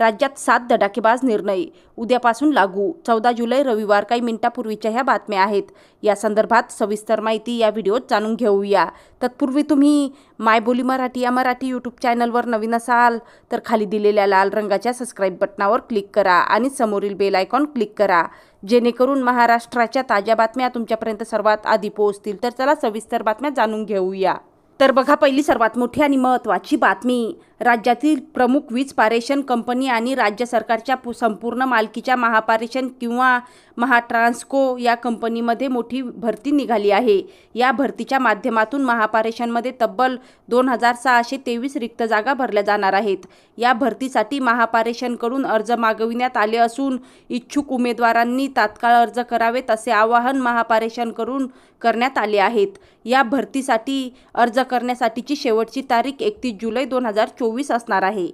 राज्यात सात धडाकेबाज निर्णय. उद्यापासून लागू. चौदा जुलै रविवार काही मिनिटापूर्वीच्या ह्या बातम्या आहेत. या संदर्भात सविस्तर माहिती या व्हिडिओत जाणून घेऊया. तत्पूर्वी तुम्ही मायबोली मराठी या मराठी यूट्यूब चॅनलवर नवीन असाल तर खाली दिलेल्या लाल रंगाच्या सबस्क्राईब बटनावर क्लिक करा आणि समोरील बेल आयकॉन क्लिक करा. जेणेकरून महाराष्ट्राच्या ताज्या बातम्या तुमच्यापर्यंत सर्वात आधी पोहोचतील. तर चला सविस्तर बातम्या जाणून घेऊया. तर बघा पहिली सर्वात मोठी आणि महत्त्वाची बातमी. राज्यातील प्रमुख वीज पारेषण कंपनी आणि राज्य सरकारच्या पु- संपूर्ण मालकीच्या महापारेषण किंवा महाट्रान्सको या कंपनीमध्ये मोठी भरती निघाली आहे. या भरतीच्या माध्यमातून महापारेषणमध्ये तब्बल दोन हजार सहाशे तेवीस रिक्त जागा भरल्या जाणार आहेत. या भरतीसाठी महापारेषणकडून अर्ज मागविण्यात आले असून इच्छुक उमेदवारांनी तात्काळ अर्ज करावेत असे आवाहन महापारेषणकडून करण्यात आले आहेत. या भरतीसाठी अर्ज करण्यासाठीची शेवटची तारीख एकतीस जुलै दोन हजार चोवीस असणार आहे.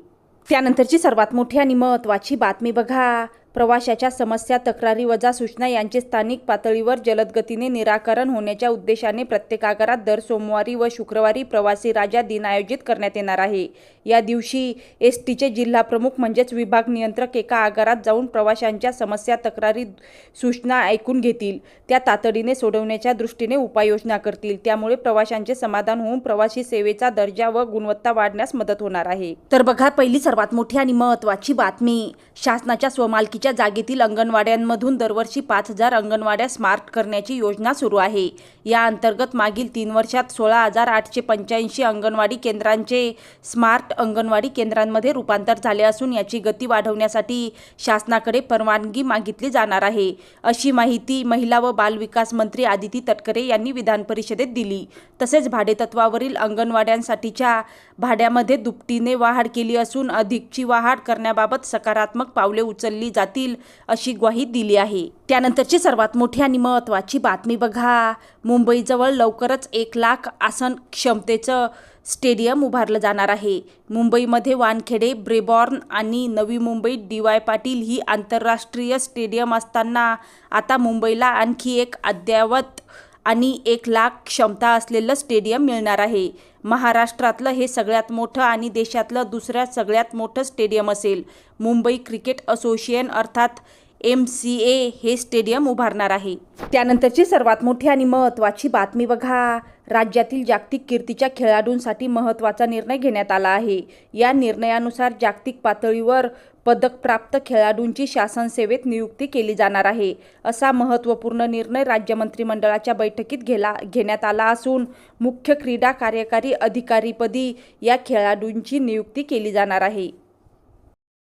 त्यानंतरची सर्वात मोठी आणि महत्त्वाची बातमी बघा. प्रवाशाच्या समस्या तक्रारी वजा सूचना यांचे स्थानिक पातळीवर जलद गतीने निराकरण होण्याच्या उद्देशाने प्रत्येक आगारात दर सोमवारी व शुक्रवारी प्रवासी राजा दिन आयोजित करण्यात येणार आहे. या दिवशी एस टीचे जिल्हा प्रमुख म्हणजेच विभाग नियंत्रक एका आगारात जाऊन प्रवाशांच्या समस्या तक्रारी सूचना ऐकून घेतील. त्या तातडीने सोडवण्याच्या दृष्टीने उपाययोजना करतील. त्यामुळे प्रवाशांचे समाधान होऊन प्रवासी सेवेचा दर्जा व गुणवत्ता वाढण्यास मदत होणार आहे. तर बघा पहिली सर्वात मोठी आणि महत्त्वाची बातमी शासनाच्या स्वमालकी स्वमालकीच्या जागेतील अंगणवाड्यांमधून दरवर्षी पाच हजार अंगणवाड्या स्मार्ट करण्याची योजना सुरू आहे. या अंतर्गत मागील तीन वर्षात सोळा हजार आठशे पंच्याऐंशी अंगणवाडी केंद्रांचे स्मार्ट अंगणवाडी केंद्रांमध्ये रूपांतर झाले असून याची गती वाढवण्यासाठी शासनाकडे परवानगी मागितली जाणार आहे. अशी माहिती महिला व बालविकास मंत्री आदिती तटकरे यांनी विधान परिषदेत दिली. तसेच भाडेतत्वावरील अंगणवाड्यांसाठीच्या भाड्यामध्ये दुपटीने वाढ केली असून अधिकची वाढ करण्याबाबत सकारात्मक पावले उचलली जातील अशी ग्वाही दिली आहे. त्यानंतरची सर्वात मोठी आणि महत्त्वाची बातमी बघा. मुंबईजवळ लवकरच एक लाख आसन क्षमतेचं स्टेडियम उभारलं जाणार आहे. मुंबईमध्ये वानखेडे ब्रेबॉर्न आणि नवी मुंबई डी वाय पाटील ही आंतरराष्ट्रीय स्टेडियम असताना आता मुंबईला आणखी एक अद्ययावत आणि एक लाख क्षमता असलेलं स्टेडियम मिळणार आहे. महाराष्ट्रातलं हे सगळ्यात मोठं आणि देशातलं दुसऱ्या सगळ्यात मोठं स्टेडियम असेल. मुंबई क्रिकेट असोसिएशन अर्थात एम सी ए हे स्टेडियम उभारणार आहे. त्यानंतरची सर्वात मोठी आणि महत्त्वाची बातमी बघा. राज्यातील जागतिक कीर्तीच्या खेळाडूंसाठी महत्त्वाचा निर्णय घेण्यात आला आहे. या निर्णयानुसार जागतिक पातळीवर पदकप्राप्त खेळाडूंची शासन सेवेत नियुक्ती केली जाणार आहे. असा महत्त्वपूर्ण निर्णय राज्य मंत्रिमंडळाच्या बैठकीत घेला घेण्यात आला असून मुख्य क्रीडा कार्यकारी अधिकारीपदी या खेळाडूंची नियुक्ती केली जाणार आहे.